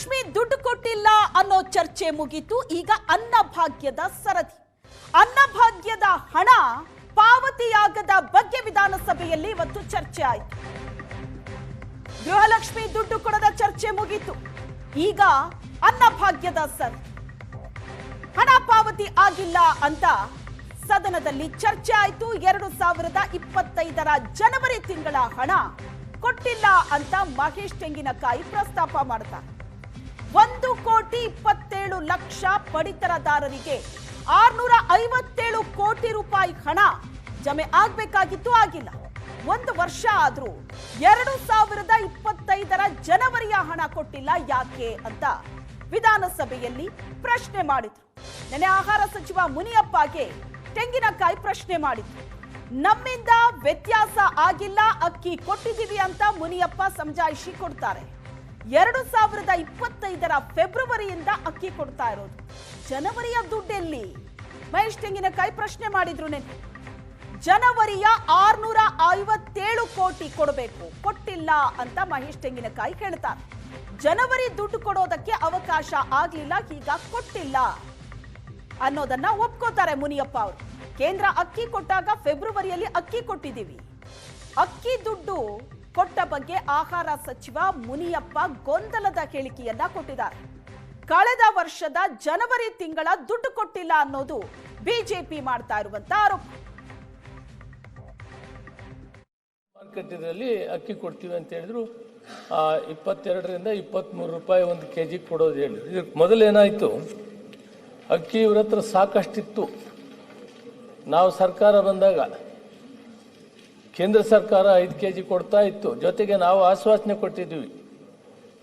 ಗೃಹಲಕ್ಷ್ಮಿ ದುಡ್ಡು ಕೊಟ್ಟಿಲ್ಲ ಅನ್ನೋ ಚರ್ಚೆ ಮುಗೀತು. ಈಗ ಅನ್ನಭಾಗ್ಯದ ಸರದಿ. ಅನ್ನಭಾಗ್ಯದ ಹಣ ಪಾವತಿಯಾಗದ ಬಗ್ಗೆ ವಿಧಾನಸಭೆಯಲ್ಲಿ ಇವತ್ತು ಚರ್ಚೆ ಆಯಿತು. ಗೃಹಲಕ್ಷ್ಮಿ ದುಡ್ಡು ಕೊಡದ ಚರ್ಚೆ ಮುಗೀತು. ಈಗ ಅನ್ನಭಾಗ್ಯದ ಸರದಿ. ಹಣ ಪಾವತಿ ಆಗಿಲ್ಲ ಅಂತ ಸದನದಲ್ಲಿ ಚರ್ಚೆ ಆಯಿತು. ಎರಡು ಸಾವಿರದ ಇಪ್ಪತ್ತೈದರ ಜನವರಿ ತಿಂಗಳ ಹಣ ಕೊಟ್ಟಿಲ್ಲ ಅಂತ ಮಹೇಶ್ ತೆಂಗಿನಕಾಯಿ ಪ್ರಸ್ತಾಪ ಮಾಡ್ತಾರೆ. ಒಂದು ಕೋಟಿ ಇಪ್ಪತ್ತೇಳು ಲಕ್ಷ ಪಡಿತರದಾರರಿಗೆ ಆರ್ನೂರ ಐವತ್ತೇಳು ಕೋಟಿ ರೂಪಾಯಿ ಹಣ ಜಮೆ ಆಗ್ಬೇಕಾಗಿತ್ತು ಆಗಿಲ್ಲ. ಒಂದು ವರ್ಷ ಆದರೂ ಎರಡು ಸಾವಿರದ ಇಪ್ಪತ್ತೈದರ ಜನವರಿಯ ಹಣ ಕೊಟ್ಟಿಲ್ಲ ಯಾಕೆ ಅಂತ ವಿಧಾನಸಭೆಯಲ್ಲಿ ಪ್ರಶ್ನೆ ಮಾಡಿದ್ರು. ನೆನೆ ಆಹಾರ ಸಚಿವ ಮುನಿಯಪ್ಪಗೆ ತೆಂಗಿನಕಾಯಿ ಪ್ರಶ್ನೆ ಮಾಡಿದ್ರು. ನಮ್ಮಿಂದ ವ್ಯತ್ಯಾಸ ಆಗಿಲ್ಲ, ಅಕ್ಕಿ ಕೊಟ್ಟಿದ್ದೀವಿ ಅಂತ ಮುನಿಯಪ್ಪ ಸಮಜಾಯಿಷಿ ಕೊಡ್ತಾರೆ. ಎರಡು ಸಾವಿರದ ಇಪ್ಪತ್ತೈದರ ಫೆಬ್ರವರಿಯಿಂದ ಅಕ್ಕಿ ಕೊಡ್ತಾ ಇರೋದು. ಜನವರಿಯ ದುಡ್ಡೆಲ್ಲಿ? ಮಹೇಶ್ ತೆಂಗಿನಕಾಯಿ ಪ್ರಶ್ನೆ ಮಾಡಿದ್ರು ನೆನ್ನೆ. ಜನವರಿಯ ಆರ್ನೂರ ಐವತ್ತೇಳು ಕೋಟಿ ಕೊಡಬೇಕು. ಕೊಟ್ಟಿಲ್ಲ ಅಂತ ಮಹೇಶ್ ತೆಂಗಿನಕಾಯಿ ಕೇಳ್ತಾರೆ ಜನವರಿ ದುಡ್ಡು ಕೊಡೋದಕ್ಕೆ ಅವಕಾಶ ಆಗ್ಲಿಲ್ಲ, ಈಗ ಕೊಟ್ಟಿಲ್ಲ ಅನ್ನೋದನ್ನ ಒಪ್ಕೋತಾರೆ ಮುನಿಯಪ್ಪ ಅವರು. ಕೇಂದ್ರ ಅಕ್ಕಿ ಕೊಟ್ಟಾಗ ಫೆಬ್ರವರಿಯಲ್ಲಿ ಅಕ್ಕಿ ಕೊಟ್ಟಿದ್ದೀವಿ. ಅಕ್ಕಿ ದುಡ್ಡು ಕೊಟ್ಟ ಬಗ್ಗೆ ಆಹಾರ ಸಚಿವ ಮುನಿಯಪ್ಪ ಗೊಂದಲದ ಹೇಳಿಕೆಯನ್ನ ಕೊಟ್ಟಿದ್ದಾರೆ. ಕಳೆದ ವರ್ಷದ ಜನವರಿ ತಿಂಗಳ ದುಡ್ಡು ಕೊಟ್ಟಿಲ್ಲ ಅನ್ನೋದು ಬಿಜೆಪಿ ಮಾಡ್ತಾ ಇರುವಂತ ಆರೋಪ. ಮಾರುಕಟ್ಟೆಯಲ್ಲಿ ಅಕ್ಕಿ ಕೊಡ್ತೀವಿ ಅಂತ ಹೇಳಿದ್ರು. ಇಪ್ಪತ್ತೆರಡರಿಂದ ಇಪ್ಪತ್ತ್ಮೂರು ರೂಪಾಯಿ ಒಂದು ಕೆ ಜಿಗೆ ಕೊಡೋದು ಹೇಳಿದ್ರು. ಇದಕ್ಕೆ ಮೊದಲೇನಾಯಿತು? ಅಕ್ಕಿ ಇವ್ರ ಹತ್ರ ಸಾಕಷ್ಟಿತ್ತು. ನಾವು ಸರ್ಕಾರ ಬಂದಾಗ ಕೇಂದ್ರ ಸರ್ಕಾರ ಐದು ಕೆ ಜಿ ಕೊಡ್ತಾ ಇತ್ತು. ಜೊತೆಗೆ ನಾವು ಆಶ್ವಾಸನೆ ಕೊಟ್ಟಿದ್ದೀವಿ.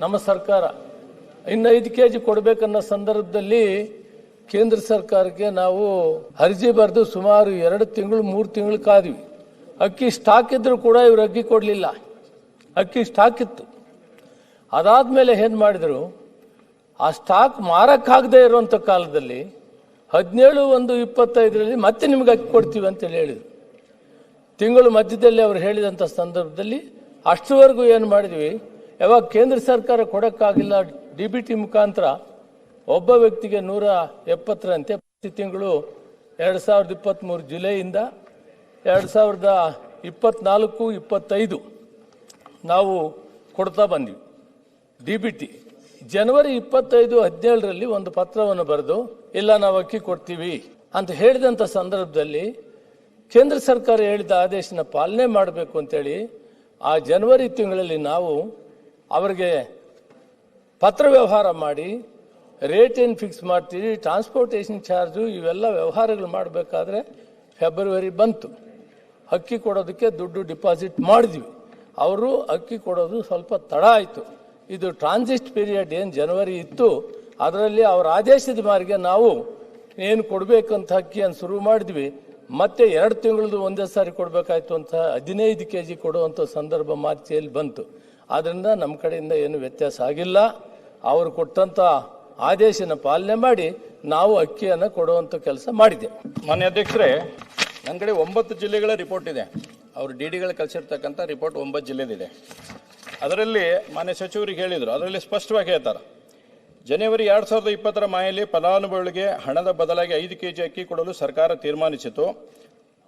ನಮ್ಮ ಸರ್ಕಾರ ಇನ್ನು ಐದು ಕೆ ಜಿ ಕೊಡಬೇಕನ್ನೋ ಸಂದರ್ಭದಲ್ಲಿ ಕೇಂದ್ರ ಸರ್ಕಾರಕ್ಕೆ ನಾವು ಅರ್ಜಿ ಬರೆದು ಸುಮಾರು ಎರಡು ತಿಂಗಳು, ಮೂರು ತಿಂಗಳು ಕಾದ್ವಿ. ಅಕ್ಕಿ ಸ್ಟಾಕ್ ಇದ್ದರೂ ಕೂಡ ಇವರು ಅಕ್ಕಿ ಕೊಡಲಿಲ್ಲ. ಅಕ್ಕಿ ಸ್ಟಾಕ್ ಇತ್ತು. ಅದಾದ್ಮೇಲೆ ಏನು ಮಾಡಿದರು? ಆ ಸ್ಟಾಕ್ ಮಾರಕ್ಕಾಗದೇ ಇರುವಂಥ ಕಾಲದಲ್ಲಿ ಹದಿನೇಳು ಒಂದು ಇಪ್ಪತ್ತೈದರಲ್ಲಿ ಮತ್ತೆ ನಿಮ್ಗೆ ಅಕ್ಕಿ ಕೊಡ್ತೀವಿ ಅಂತೇಳಿ ಹೇಳಿದರು. ತಿಂಗಳು ಮಧ್ಯದಲ್ಲಿ ಅವರು ಹೇಳಿದಂಥ ಸಂದರ್ಭದಲ್ಲಿ ಅಷ್ಟರವರೆಗೂ ಏನು ಮಾಡಿದ್ವಿ, ಯಾವಾಗ ಕೇಂದ್ರ ಸರ್ಕಾರ ಕೊಡೋಕ್ಕಾಗಿಲ್ಲ ಡಿ ಬಿ ಟಿ ಮುಖಾಂತರ ಒಬ್ಬ ವ್ಯಕ್ತಿಗೆ ನೂರ ಎಪ್ಪತ್ತರಂತೆ ಪ್ರತಿ ತಿಂಗಳು ಎರಡು ಸಾವಿರದ ಇಪ್ಪತ್ತ್ಮೂರು ಜುಲೈಯಿಂದ ಎರಡು ಸಾವಿರದ ಇಪ್ಪತ್ತ್ನಾಲ್ಕು ಇಪ್ಪತ್ತೈದು ನಾವು ಕೊಡ್ತಾ ಬಂದ್ವಿ. ಡಿ ಬಿ ಟಿ ಜನವರಿ ಇಪ್ಪತ್ತೈದು, ಹದಿನೇಳರಲ್ಲಿ ಒಂದು ಪತ್ರವನ್ನು ಬರೆದು, ಇಲ್ಲ, ನಾವು ಅಕ್ಕಿ ಕೊಡ್ತೀವಿ ಅಂತ ಹೇಳಿದಂಥ ಸಂದರ್ಭದಲ್ಲಿ ಕೇಂದ್ರ ಸರ್ಕಾರ ಹೇಳಿದ ಆದೇಶನ ಪಾಲನೆ ಮಾಡಬೇಕು ಅಂತೇಳಿ ಆ ಜನವರಿ ತಿಂಗಳಲ್ಲಿ ನಾವು ಅವರಿಗೆ ಪತ್ರ ವ್ಯವಹಾರ ಮಾಡಿ ರೇಟ್ ಏನು ಫಿಕ್ಸ್ ಮಾಡ್ತೀವಿ ಟ್ರಾನ್ಸ್ಪೋರ್ಟೇಷನ್ ಚಾರ್ಜು ಇವೆಲ್ಲ ವ್ಯವಹಾರಗಳು ಮಾಡಬೇಕಾದ್ರೆ ಫೆಬ್ರವರಿ ಬಂತು. ಅಕ್ಕಿ ಕೊಡೋದಕ್ಕೆ ದುಡ್ಡು ಡಿಪಾಸಿಟ್ ಮಾಡಿದ್ವಿ. ಅವರು ಅಕ್ಕಿ ಕೊಡೋದು ಸ್ವಲ್ಪ ತಡ ಆಯಿತು. ಇದು ಟ್ರಾನ್ಸಿಸ್ಟ್ ಪೀರಿಯಡ್ ಏನು ಜನವರಿ ಇತ್ತು, ಅದರಲ್ಲಿ ಅವರ ಆದೇಶದ ಮಾರಿಗೆ ನಾವು ಏನು ಕೊಡಬೇಕಂತ ಅಕ್ಕಿಯನ್ನು ಶುರು ಮಾಡಿದ್ವಿ. ಮತ್ತೆ ಎರಡು ತಿಂಗಳದು ಒಂದೇ ಸಾರಿ ಕೊಡಬೇಕಾಯ್ತು ಅಂತ ಹದಿನೈದು ಕೆ ಜಿ ಕೊಡುವಂಥ ಸಂದರ್ಭ ಮಾರ್ಚಿಯಲ್ಲಿ ಬಂತು. ಆದ್ದರಿಂದ ನಮ್ಮ ಕಡೆಯಿಂದ ಏನು ವ್ಯತ್ಯಾಸ ಆಗಿಲ್ಲ. ಅವರು ಕೊಟ್ಟಂಥ ಆದೇಶನ ಪಾಲನೆ ಮಾಡಿ ನಾವು ಅಕ್ಕಿಯನ್ನು ಕೊಡುವಂಥ ಕೆಲಸ ಮಾಡಿದೆ. ಮಾನ್ಯ ಅಧ್ಯಕ್ಷರೇ ನನ್ನ ಕಡೆ ಒಂಬತ್ತು ಜಿಲ್ಲೆಗಳ ರಿಪೋರ್ಟ್ ಇದೆ. ಅವರು ಡಿ ಡಿಗಳು ಕಳಿಸಿರ್ತಕ್ಕಂಥ ರಿಪೋರ್ಟ್ ಒಂಬತ್ತು ಜಿಲ್ಲೆದಿದೆ. ಅದರಲ್ಲಿ ಮಾನ್ಯ ಸಚಿವರಿಗೆ ಹೇಳಿದರು. ಅದರಲ್ಲಿ ಸ್ಪಷ್ಟವಾಗಿ ಹೇಳ್ತಾರೆ. ಜನವರಿ ಎರಡು ಸಾವಿರದ ಇಪ್ಪತ್ತರ ಮಾಯಲ್ಲಿ ಫಲಾನುಭವಿಗಳಿಗೆ ಹಣದ ಬದಲಾಗಿ ಐದು ಕೆ ಜಿ ಅಕ್ಕಿ ಕೊಡಲು ಸರ್ಕಾರ ತೀರ್ಮಾನಿಸಿತು.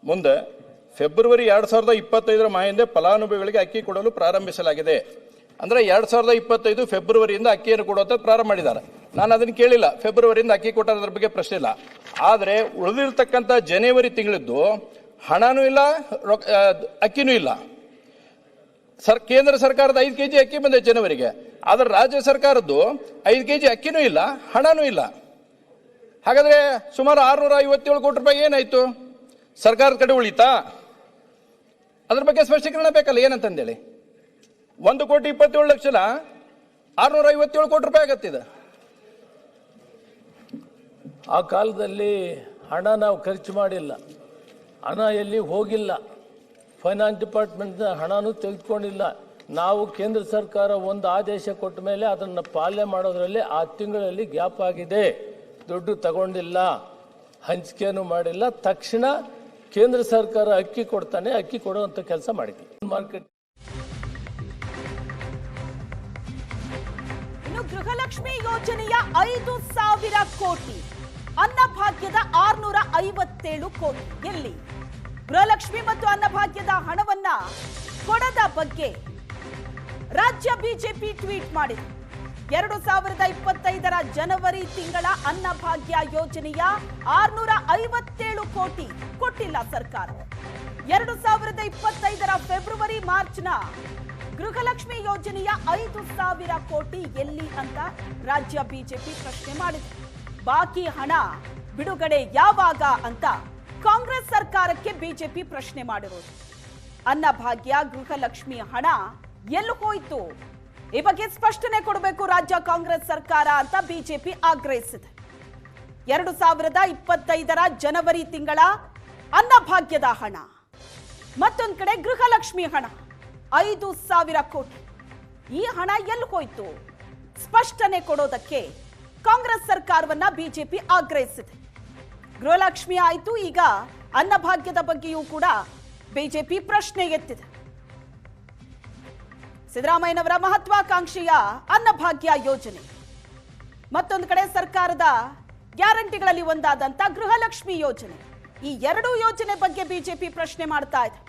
ಮುಂದೆ ಫೆಬ್ರವರಿ ಎರಡು ಸಾವಿರದ ಇಪ್ಪತ್ತೈದರ ಮಾಹಿಂದ ಫಲಾನುಭವಿಗಳಿಗೆ ಅಕ್ಕಿ ಕೊಡಲು ಪ್ರಾರಂಭಿಸಲಾಗಿದೆ. ಅಂದರೆ ಎರಡು ಸಾವಿರದ ಇಪ್ಪತ್ತೈದು ಫೆಬ್ರವರಿಯಿಂದ ಅಕ್ಕಿಯನ್ನು ಕೊಡುವಂತ ಪ್ರಾರಂಭ ಮಾಡಿದ್ದಾರೆ. ನಾನು ಅದನ್ನು ಕೇಳಿಲ್ಲ. ಫೆಬ್ರವರಿಯಿಂದ ಅಕ್ಕಿ ಕೊಟ್ಟದ್ರ ಬಗ್ಗೆ ಪ್ರಶ್ನೆ ಇಲ್ಲ. ಆದರೆ ಉಳಿದಿರ್ತಕ್ಕಂಥ ಜನವರಿ ತಿಂಗಳದ್ದು ಹಣನೂ ಇಲ್ಲ ರೊಕ್ಕ ಅಕ್ಕಿನೂ ಇಲ್ಲ. ಸರ್, ಕೇಂದ್ರ ಸರ್ಕಾರದ ಐದು ಕೆಜಿ ಅಕ್ಕಿ ಬಂದಿದೆ ಜನವರಿಗೆ. ಆದ್ರೆ ರಾಜ್ಯ ಸರ್ಕಾರದ್ದು ಐದು ಕೆಜಿ ಅಕ್ಕಿನೂ ಇಲ್ಲ, ಹಣನೂ ಇಲ್ಲ. ಹಾಗಾದ್ರೆ ಸುಮಾರು ಆರುನೂರ ಐವತ್ತೇಳು ಕೋಟಿ ರೂಪಾಯಿ ಏನಾಯ್ತು? ಸರ್ಕಾರದ ಕಡೆ ಉಳಿತಾ? ಅದ್ರ ಬಗ್ಗೆ ಸ್ಪಷ್ಟೀಕರಣ ಬೇಕಲ್ಲ, ಏನಂತಂದೇಳಿ? ಒಂದು ಕೋಟಿ ಇಪ್ಪತ್ತೇಳು ಲಕ್ಷದ ಆರುನೂರ ಐವತ್ತೇಳು ಕೋಟಿ ರೂಪಾಯಿ ಆಗತ್ತಿದೆ ಆ ಕಾಲದಲ್ಲಿ ಹಣ ನಾವು ಖರ್ಚು ಮಾಡಿಲ್ಲ, ಹಣ ಎಲ್ಲಿ ಹೋಗಿಲ್ಲ. ಫೈನಾನ್ಸ್ ಡಿಪಾರ್ಟ್ಮೆಂಟ್ ಹಣನೂ ತೆಗೆದುಕೊಂಡಿಲ್ಲ. ನಾವು ಕೇಂದ್ರ ಸರ್ಕಾರ ಒಂದು ಆದೇಶ ಕೊಟ್ಟ ಮೇಲೆ ಅದನ್ನು ಪಾಲನೆ ಮಾಡೋದ್ರಲ್ಲಿ ಆ ತಿಂಗಳಲ್ಲಿ ಗ್ಯಾಪ್ ಆಗಿದೆ. ದುಡ್ಡು ತಗೊಂಡಿಲ್ಲ. ಹಂಚಿಕೆನೂ ಮಾಡಿಲ್ಲ. ತಕ್ಷಣ ಕೇಂದ್ರ ಸರ್ಕಾರ ಅಕ್ಕಿ ಕೊಡ್ತಾನೆ, ಅಕ್ಕಿ ಕೊಡುವಂಥ ಕೆಲಸ ಮಾಡಿದ್ವಿ ಮಾರ್ಕೆಟ್ ಇನ್ನು ಗೃಹಲಕ್ಷ್ಮಿ ಯೋಜನೆಯ ಐದು ಸಾವಿರ ಕೋಟಿ. ಅನ್ನಭಾಗ್ಯದ ಆರ್ನೂರ ಐವತ್ತೇಳು ಕೋಟಿ. ಎಲ್ಲಿ? ಗೃಹಲಕ್ಷ್ಮಿ ಮತ್ತು ಅನ್ನಭಾಗ್ಯದ ಹಣವನ್ನ ಕೊಡದ ಬಗ್ಗೆ ರಾಜ್ಯ ಬಿಜೆಪಿ ಟ್ವೀಟ್ ಮಾಡಿದೆ. ಎರಡು ಸಾವಿರದ ಇಪ್ಪತ್ತೈದರ ಜನವರಿ ತಿಂಗಳ ಅನ್ನಭಾಗ್ಯ ಯೋಜನೆಯ ಆರ್ನೂರ ಐವತ್ತೇಳು ಕೋಟಿ ಕೊಟ್ಟಿಲ್ಲ ಸರ್ಕಾರ. ಎರಡು ಸಾವಿರದ ಇಪ್ಪತ್ತೈದರ ಫೆಬ್ರವರಿ ಮಾರ್ಚ್ನ ಗೃಹಲಕ್ಷ್ಮಿ ಯೋಜನೆಯ ಐದು ಸಾವಿರ ಕೋಟಿ ಎಲ್ಲಿ ಅಂತ ರಾಜ್ಯ ಬಿಜೆಪಿ ಪ್ರಶ್ನೆ ಮಾಡಿದೆ. ಬಾಕಿ ಹಣ ಬಿಡುಗಡೆ ಯಾವಾಗ ಅಂತ ಕಾಂಗ್ರೆಸ್ ಸರ್ಕಾರಕ್ಕೆ ಬಿಜೆಪಿ ಪ್ರಶ್ನೆ ಮಾಡಿರೋದು. ಅನ್ನಭಾಗ್ಯ, ಗೃಹಲಕ್ಷ್ಮಿ ಹಣ ಎಲ್ಲಿ ಹೋಯ್ತು. ಈ ಬಗ್ಗೆ ಸ್ಪಷ್ಟನೆ ಕೊಡಬೇಕು ರಾಜ್ಯ ಕಾಂಗ್ರೆಸ್ ಸರ್ಕಾರ ಅಂತ ಬಿಜೆಪಿ ಆಗ್ರಹಿಸಿದೆ. ಎರಡು ಸಾವಿರದ ಇಪ್ಪತ್ತೈದರ ಜನವರಿ ತಿಂಗಳ ಅನ್ನಭಾಗ್ಯದ ಹಣ. ಮತ್ತೊಂದು ಕಡೆ ಗೃಹಲಕ್ಷ್ಮಿ ಹಣ. ಐದು ಸಾವಿರ ಕೋಟಿ. ಈ ಹಣ ಎಲ್ಲಿ ಹೋಯ್ತು. ಸ್ಪಷ್ಟನೆ ಕೊಡೋದಕ್ಕೆ ಕಾಂಗ್ರೆಸ್ ಸರ್ಕಾರವನ್ನ ಬಿಜೆಪಿ ಆಗ್ರಹಿಸಿದೆ. ಗೃಹಲಕ್ಷ್ಮಿ ಆಯಿತು. ಈಗ ಅನ್ನಭಾಗ್ಯದ ಬಗ್ಗೆಯೂ ಕೂಡ ಬಿಜೆಪಿ ಪ್ರಶ್ನೆ ಎತ್ತಿದೆ. ಸಿದ್ದರಾಮಯ್ಯನವರ ಮಹತ್ವಾಕಾಂಕ್ಷೆಯ ಅನ್ನಭಾಗ್ಯ ಯೋಜನೆ. ಮತ್ತೊಂದು ಕಡೆ ಸರ್ಕಾರದ ಗ್ಯಾರಂಟಿಗಳಲ್ಲಿ ಒಂದಾದಂತ ಗೃಹಲಕ್ಷ್ಮಿ ಯೋಜನೆ. ಈ ಎರಡೂ ಯೋಜನೆ ಬಗ್ಗೆ ಬಿಜೆಪಿ ಪ್ರಶ್ನೆ ಮಾಡ್ತಾ ಇದೆ.